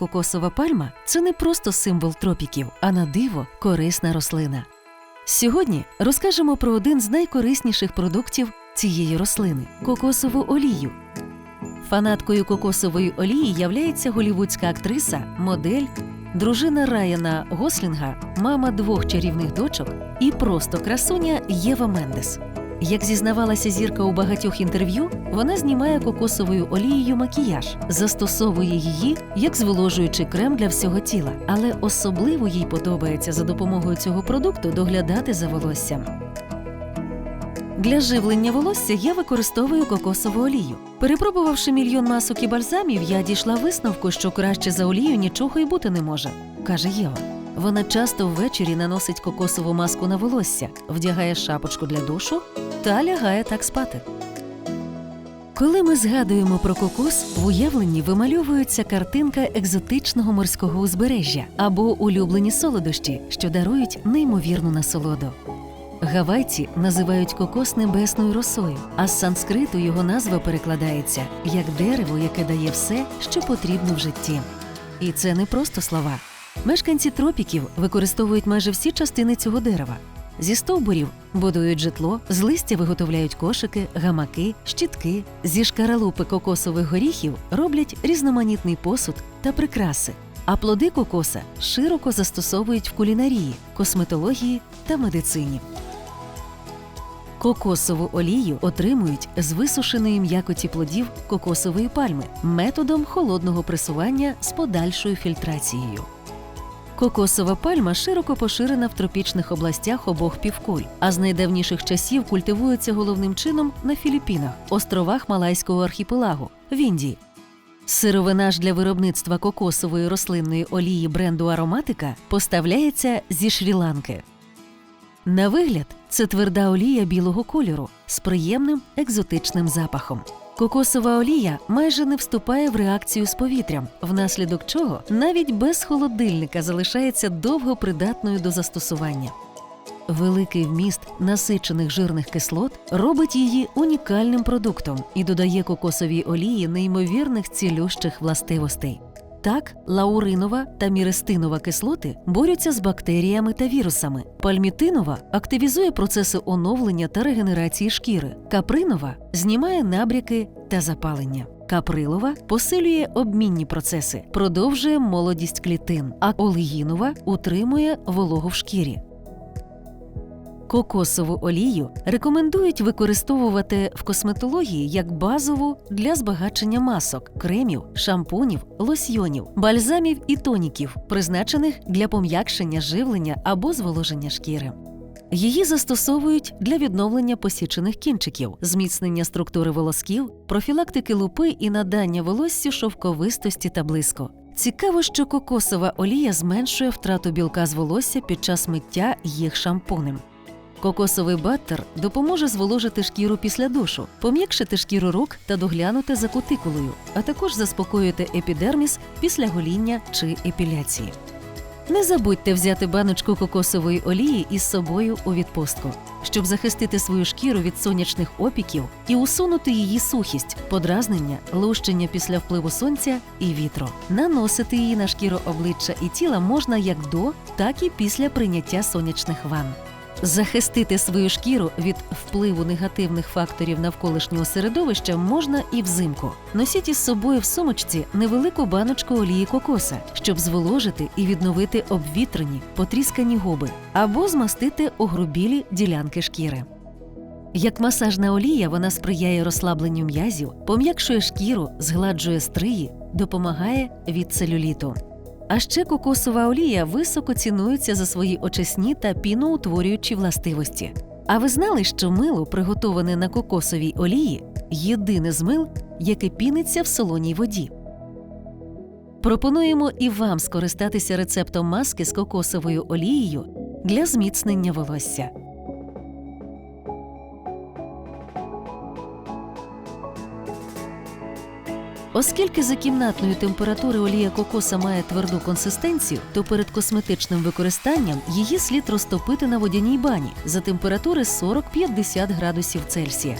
кокосова пальма це не просто символ тропіків, а на диво корисна рослина. Сьогодні розкажемо про один з найкорисніших продуктів цієї рослини кокосову олію. Фанаткою кокосової олії являється голівудська актриса, модель, дружина Райана Гослінга, мама двох чарівних дочок і просто красуня Єва Мендес. Як зізнавалася зірка у багатьох інтерв'ю, вона знімає кокосовою олією макіяж, застосовує її як зволожуючий крем для всього тіла, але особливо їй подобається за допомогою цього продукту доглядати за волоссям. Для живлення волосся я використовую кокосову олію. Перепробувавши мільйон масок і бальзамів, я дійшла висновку, що краще за олію нічого й бути не може, каже Єва. Вона часто ввечері наносить кокосову маску на волосся, вдягає шапочку для душу та лягає так спати. Коли ми згадуємо про кокос, в уявленні вимальовується картинка екзотичного морського узбережжя або улюблені солодощі, що дарують неймовірну насолоду. Гавайці називають кокос небесною росою, а з санскриту його назва перекладається як дерево, яке дає все, що потрібно в житті. І це не просто слова. Мешканці тропіків використовують майже всі частини цього дерева. Зі стовбурів будують житло, з листя виготовляють кошики, гамаки, щітки. Зі шкаралупи кокосових горіхів роблять різноманітний посуд та прикраси. А плоди кокоса широко застосовують в кулінарії, косметології та медицині. Кокосову олію отримують з висушеної м'якоті плодів кокосової пальми методом холодного пресування з подальшою фільтрацією. Кокосова пальма широко поширена в тропічних областях обох півкуль, а з найдавніших часів культивується головним чином на Філіппінах, островах Малайського архіпелагу в Індії. Сировина ж для виробництва кокосової рослинної олії бренду Ароматика поставляється зі Шрі-Ланки. На вигляд, це тверда олія білого кольору з приємним екзотичним запахом. Кокосова олія майже не вступає в реакцію з повітрям, внаслідок чого навіть без холодильника залишається довго придатною до застосування. Великий вміст насичених жирних кислот робить її унікальним продуктом і додає кокосовій олії неймовірних цілющих властивостей. Так, лауринова та мірестинова кислоти борються з бактеріями та вірусами. Пальмітинова активізує процеси оновлення та регенерації шкіри. Капринова знімає набряки та запалення. Каприлова посилює обмінні процеси, продовжує молодість клітин, а олеїнова утримує вологу в шкірі. Кокосову олію рекомендують використовувати в косметології як базову для збагачення масок, кремів, шампунів, лосьйонів, бальзамів і тоніків, призначених для пом'якшення живлення або зволоження шкіри. Її застосовують для відновлення посічених кінчиків, зміцнення структури волосків, профілактики лупи і надання волоссю шовковистості та блиску. Цікаво, що кокосова олія зменшує втрату білка з волосся під час миття їх шампунем. Кокосовий баттер допоможе зволожити шкіру після душу, пом'якшити шкіру рук та доглянути за кутикулою, а також заспокоїти епідерміс після гоління чи епіляції. Не забудьте взяти баночку кокосової олії із собою у відпустку, щоб захистити свою шкіру від сонячних опіків і усунути її сухість, подразнення, лущення після впливу сонця і вітру. Наносити її на шкіру обличчя і тіла можна як до, так і після прийняття сонячних ванн. Захистити свою шкіру від впливу негативних факторів навколишнього середовища можна і взимку. Носіть із собою в сумочці невелику баночку олії кокоса, щоб зволожити і відновити обвітрені, потріскані губи або змастити огрубілі ділянки шкіри. Як масажна олія, вона сприяє розслабленню м'язів, пом'якшує шкіру, згладжує стриї, допомагає від целюліту. А ще кокосова олія високо цінується за свої очисні та піноутворюючі властивості. А ви знали, що мило, приготоване на кокосовій олії, єдине з мил, яке піниться в солоній воді. Пропонуємо і вам скористатися рецептом маски з кокосовою олією для зміцнення волосся. Оскільки за кімнатної температури олія кокоса має тверду консистенцію, то перед косметичним використанням її слід розтопити на водяній бані за температури 40-50 градусів Цельсія.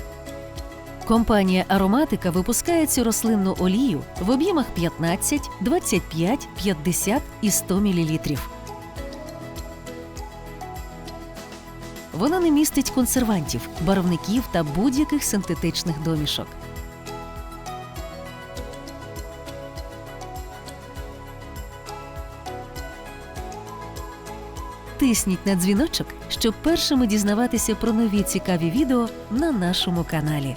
Компанія Ароматика випускає цю рослинну олію в об'ємах 15, 25, 50 і 100 мл. Вона не містить консервантів, барвників та будь-яких синтетичних домішок. Тисніть на дзвіночок, щоб першими дізнаватися про нові цікаві відео на нашому каналі.